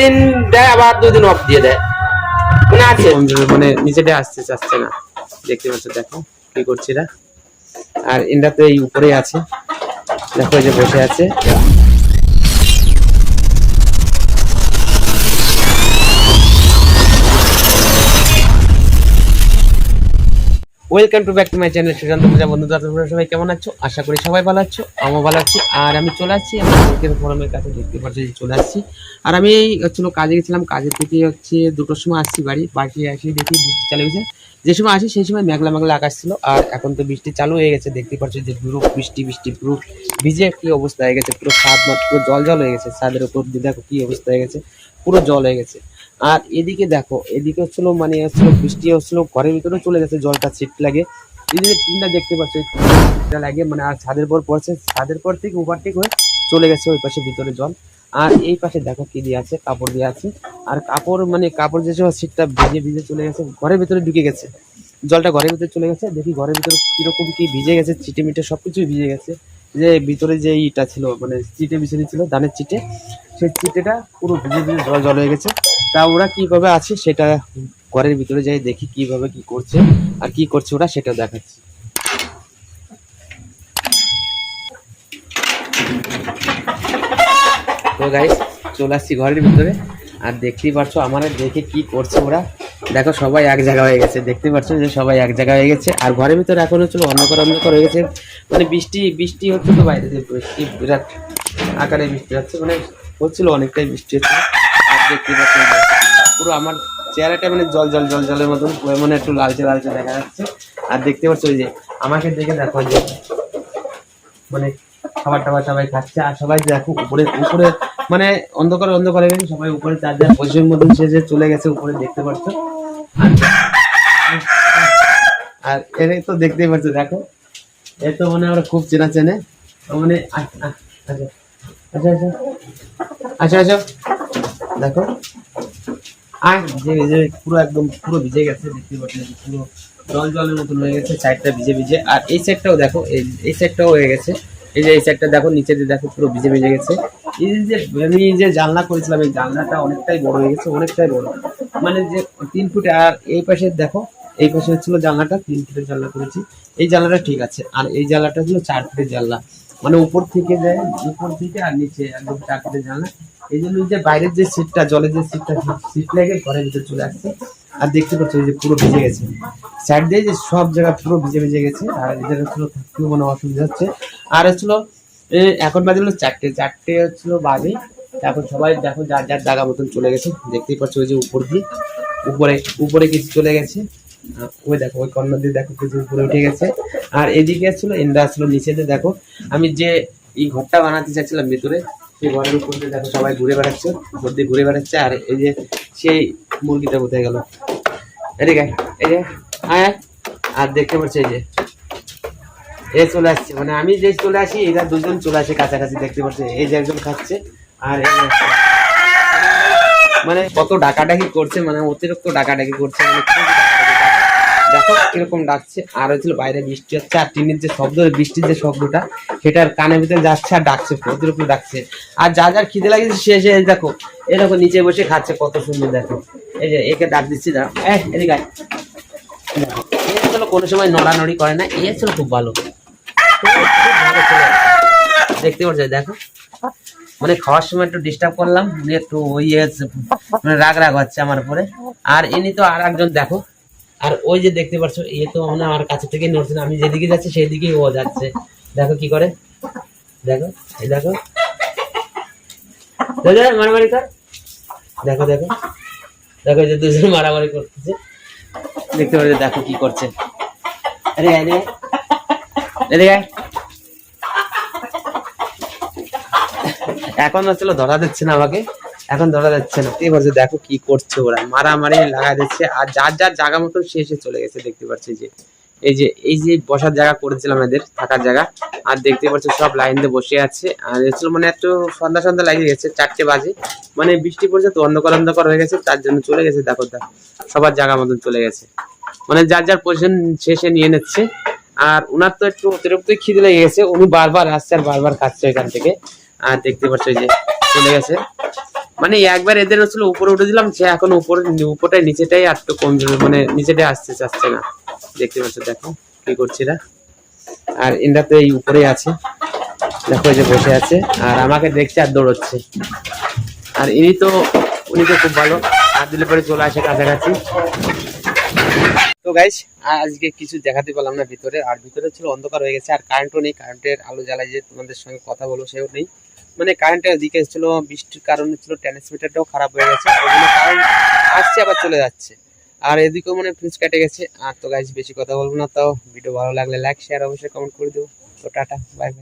দিন দেয়, আবার দুই দিন অফ দিয়ে দেয়। মানে আছে? মানে নিচেটা আসছে যাচ্ছে না। দেখতে পাচ্ছ, দেখো কি করছে না আর ইন্ডা তো এই উপরে আছে। দেখো এই যে বসে আছে। Welcome to back to my channel Sushanta Puja বন্ধুরা তোমরা সবাই কেমন আছো? আশা করি সবাই ভালো আছো, আমিও ভালো আছি, আর আমি চলে আসছি আমার ফোরামের কাছে দেখতে পাচ্ছি চলে আসছি। আর আমি হচ্ছিল কাজে গেছিলাম কাজের থেকে হচ্ছে দুটোর সময় আসছি বাড়ি বাড়ি আসি দেখি বৃষ্টি চালু হয়েছে। যে সময় আসি, সেই সময় মেঘলা মেঘলা আকাশ ছিল, আর এখন তো বৃষ্টি চালু হয়ে গেছে, দেখতে পাচ্ছি যে পুরো বৃষ্টি বৃষ্টি, পুরো ভিজে কী অবস্থা হয়ে গেছে, পুরো ছাদ মাঠ পুরো জল জল হয়ে গেছে, ছাদের উপর দিয়ে দেখো কি অবস্থা হয়ে গেছে, পুরো জল হয়ে গেছে। আর এদিকে দেখো, এদিকে হচ্ছিল মানে হচ্ছিল বৃষ্টি, হচ্ছিল ঘরের ভিতরে চলে গেছে জলটা ছিট লাগে। এদিকে টিনটা দেখতে পাচ্ছ টিনটা লাগে মানে আর ছাদের পর পড়ছে, ছাদের পর থেকে ওভারটেক হয়ে চলে গেছে ওই পাশে ভিতরে জল। আর এই পাশে দেখো কি দিয়ে আছে, কাপড় দিয়ে আছে। আর কাপড় মানে কাপড় যে সময় শীতটা ভিজে ভিজে চলে গেছে, ঘরের ভিতরে ঢুকে গেছে। জলটা ঘরের ভিতরে চলে গেছে, দেখি ঘরের ভিতরে কীরকম কি ভিজে গেছে, চিটে মিটে সব কিছুই ভিজে গেছে। যে ভিতরে যে ইটা ছিল মানে চিটে বিছানি ছিল, ধানের চিটে, সেই চিটেটা পুরো ভিজে ভিজে জল জল হয়ে গেছে। তা ওরা কীভাবে আছে সেটা ঘরের ভিতরে যাই দেখি কীভাবে কি করছে আর কি করছে ওরা সেটা দেখাচ্ছি। তো গাইস চলে আসছি ঘরের ভিতরে। আর দেখতেই পারছ আমার দেখে কি করছে ওরা। দেখো সবাই এক জায়গা হয়ে গেছে। দেখতে পাচ্ছ যে সবাই এক জায়গা হয়ে গেছে। আর ঘরের ভিতরে এখন হচ্ছিল অন্ধকার অন্ধকার হয়ে গেছে। মানে বৃষ্টি বৃষ্টি হচ্ছে তো বাইরে বৃষ্টি, বিরাট আকারে বৃষ্টি হচ্ছে। মানে হচ্ছিল অনেকটাই বৃষ্টি হচ্ছে। দেখতে পাচ্ছ যে পুরো আমার চেহারাটা মানে জল জল জল, জলের মতন মানে একটু লালচে লালচে দেখা যাচ্ছে। আর দেখতে পাচ্ছ যে, আমাকে দেখে দেখো যে মানে খাবার টাবার সবাই খাচ্ছে, আর সবাই দেখো উপরে উপরে মানে অন্ধকার অন্ধকার গেছে সবাই উপরে চার যার পজিশন মতন সে যে চলে গেছে উপরে, দেখতে পাচ্ছ? আর এর তো দেখতেই পাচ্ছ, দেখো। এ তো মানে আমরা খুব চেনা চেনে। মানে আ- আ- আচ্ছা আচ্ছা আচ্ছা আচ্ছা আচ্ছা। দেখো। আর যে পুরো একদম পুরো ভিজে গেছে দেখতে পাচ্ছেন পুরো জল জলের মতন হয়ে গেছে, সাইডটা ভিজে ভিজে। আর এই সাইডটাও দেখো, এই সাইডটাও হয়ে গেছে। এই যে এই সাইডটা দেখো, নিচে দিয়ে দেখো, পুরো ভিজে ভিজে গেছে। এই যে, আমি যে জানলা করেছিলাম, এই জানলাটা অনেকটাই বড় হয়ে গেছে, অনেকটাই বড়। মানে যে তিন ফুটে, আর এই পাশে দেখো, এই পাশে হচ্ছিল জানলাটা, তিন ফুটের জানলা করেছি। এই জানলাটা ঠিক আছে, আর এই জানলাটা ছিল চার ফুটের জানলা। মানে উপর থেকে যায়, উপর থেকে আর নিচে, একদম চার ফুটের জানলা। এই জন্য যে বাইরের যে সিটটা জলের যে সিটটা সিট লেগে ঘরের ভিতরে চলে আসছে। আর দেখতে পাচ্ছ যে পুরো ভিজে গেছে। সাইড দিয়ে যে সব জায়গা পুরো ভিজে ভিজে গেছে, আর এদের হচ্ছিল থাকতেও কোনো অসুবিধা হচ্ছে। আর হচ্ছিল এখন বাজে হলো চারটে চারটে হচ্ছিল বাজে। এখন সবাই দেখো যার যার জায়গা মতন চলে গেছে। দেখতেই পাচ্ছ ওই যে উপর দিয়ে, উপরে উপরে কিছু চলে গেছে। ওই দেখো, ওই কর্নার দিয়ে দেখো কিছু উপরে উঠে গেছে। আর এদিকে ছিল ইন্দ্রা ছিল নিচে দিয়ে দেখো, আমি যে এই ঘরটা বানাতে চাইছিলাম ভিতরে সেই ঘরের উপর দিয়ে দেখো সবাই ঘুরে বেড়াচ্ছে, উপর দিয়ে ঘুরে বেড়াচ্ছে, আর এই যে সেই মুরগিটা কোথায় গেল এদিকে এই যে, আয়। আর দেখতে পাচ্ছি এই যে, এ চলে আসছে মানে আমি যে চলে আসি, এরা দুজন চলে আসে কাছাকাছি, দেখতে পাচ্ছি এই যে একজন খাচ্ছে, আর মানে কত ডাকাডাকি করছে মানে অতিরিক্ত ডাকাডাকি করছে মানে। দেখো কীরকম ডাকছে। আর হচ্ছিল বাইরে বৃষ্টি হচ্ছে, আর টিনের যে শব্দ বৃষ্টির যে শব্দটা সেটার কানের ভিতরে যাচ্ছে আর ডাকছে অতিরিক্ত ডাকছে। আর যা যার খিদে লাগছে, সে সে দেখো দেখো নিচে বসে খাচ্ছে, কত সুন্দর দেখো। এই যে একে ডাক দিচ্ছি দাঁড়া এই, এদিকে কোনো সময় নড়ানড়ি করে না এ ছিল খুব ভালো। দেখতে পাচ্ছ দেখো। মানে খাওয়ার সময় একটু ডিস্টার্ব করলাম, একটু ওই ইয়ে মানে রাগ রাগ হচ্ছে আমার উপরে। আর ইনি তো আর একজন দেখো আর ওই যে দেখতে পাচ্ছ, এ তো মানে আমার কাছে থেকে নড়ছে না, আমি যেদিকে যাচ্ছি সেই দিকেই ও যাচ্ছে। দেখো কি করে? দেখো, এই দেখো। মারামারি কর। দেখো দেখো। দেখো যে দুজন মারামারি করতেছে। দেখতে পাচ্ছ, দেখো কি করছে। আরে আরে। এদিকে। এখন হচ্ছিল ধরা দিচ্ছে না আমাকে। এখন ধরা যাচ্ছে না। এই বলছে দেখো কি করছে ওরা। মারামারি লাগা দিচ্ছে আর যার যার জায়গা মতো সে এসে চলে গেছে, দেখতে পাচ্ছি যে। এই যে এই যে বসার জায়গা করেছিলাম এদের, থাকার জায়গা। আর দেখতে পাচ্ছ সব লাইন দিয়ে বসে আছে। আর হচ্ছিল মানে একটু সন্ধ্যা সন্ধ্যা লাগিয়ে গেছে, চারটে বাজে। মানে বৃষ্টি পড়ছে তো অন্ধকার অন্ধকার হয়ে গেছে, তার জন্য চলে গেছে, দেখো দেখো সবার জায়গা মতন চলে গেছে। মানে যার যার পজিশন শেষে নিয়ে নিচ্ছে। আর ওনার তো একটু অতিরিক্ত খিদে লেগে গেছে, উনি বারবার আসছে আর বারবার খাচ্ছে এখান থেকে। আর দেখতে পাচ্ছ যে, চলে গেছে। মানে একবার এদের হচ্ছিল উপরে উঠে দিলাম, সে এখন উপরে, উপরটাই, নিচেটাই আর একটু কম মানে নিচেটাই আসতে চাচ্ছে না। দেখতে পাচ্ছ, দেখো কি করছি এরা। আর এরা তো এই উপরেই আছে। দেখো এই যে বসে আছে, আর আমাকে দেখছে আর দৌড়চ্ছে। আর ইনি তো, উনি তো খুব ভালো। আর দিলে পরে চলে আসে কাছাকাছি। তো গাইস আজকে কিছু দেখাতে পারলাম না ভিতরে। আর ভিতরে ছিল অন্ধকার হয়ে গেছে, আর কারেন্টও নেই। কারেন্টের আলো জ্বালাই যে তোমাদের সঙ্গে কথা বলব, সেও নেই। মানে কারেন্টের দিকে ছিল, বৃষ্টির কারণে ছিল ট্রান্সমিটারটাও খারাপ হয়ে গেছে জন্য কারেন্ট আসছে, আবার চলে যাচ্ছে। আর এদিকেও মানে ফিউজ কেটে গেছে। আর তো গাইস বেশি কথা বলব না তাও ভিডিও ভালো লাগলে লাইক শেয়ার অবশ্যই কমেন্ট করে দেবো তো টাটা বাই বাই